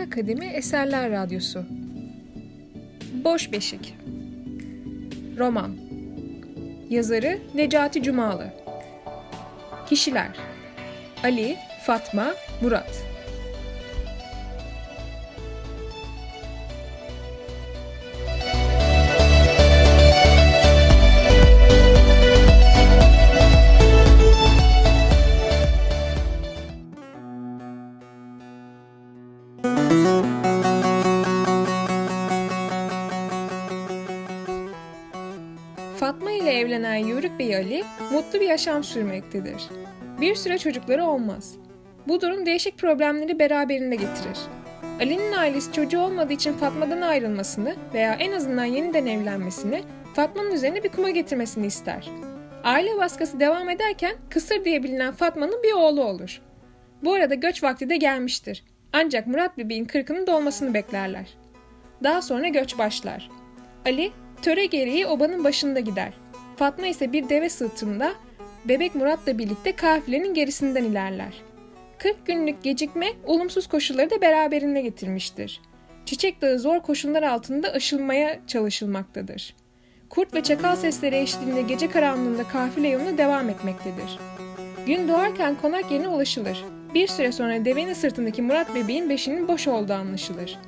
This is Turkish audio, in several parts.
Akademi Eserler Radyosu. Boş Beşik. Roman. Yazarı Necati Cumalı. Kişiler. Ali, Fatma, Murat Fatma ile evlenen Yörük Bey Ali mutlu bir yaşam sürmektedir. Bir süre çocukları olmaz. Bu durum değişik problemleri beraberinde getirir. Ali'nin ailesi çocuğu olmadığı için Fatma'dan ayrılmasını veya en azından yeniden evlenmesini, Fatma'nın üzerine bir kuma getirmesini ister. Aile baskısı devam ederken Kısır diye bilinen Fatma'nın bir oğlu olur. Bu arada göç vakti de gelmiştir. Ancak Murat Bibi'nin kırkının dolmasını beklerler. Daha sonra göç başlar. Ali töre gereği obanın başında gider. Fatma ise bir deve sırtında bebek Murat'la birlikte kafilenin gerisinden ilerler. 40 günlük gecikme olumsuz koşulları da beraberinde getirmiştir. Çiçek Dağı zor koşullar altında aşılmaya çalışılmaktadır. Kurt ve çakal sesleri eşliğinde gece karanlığında kafile yoluna devam etmektedir. Gün doğarken konak yerine ulaşılır. Bir süre sonra devenin sırtındaki Murat bebeğin beşinin boş olduğu anlaşılır.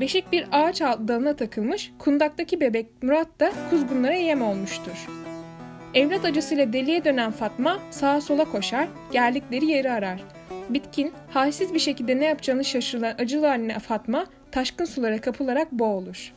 Beşik bir ağaç dalına takılmış, kundaktaki bebek Murat da kuzgunlara yem olmuştur. Evlat acısıyla deliye dönen Fatma sağa sola koşar, geldikleri yeri arar. Bitkin, halsiz bir şekilde ne yapacağını şaşırılan acılı anne Fatma taşkın sulara kapılarak boğulur.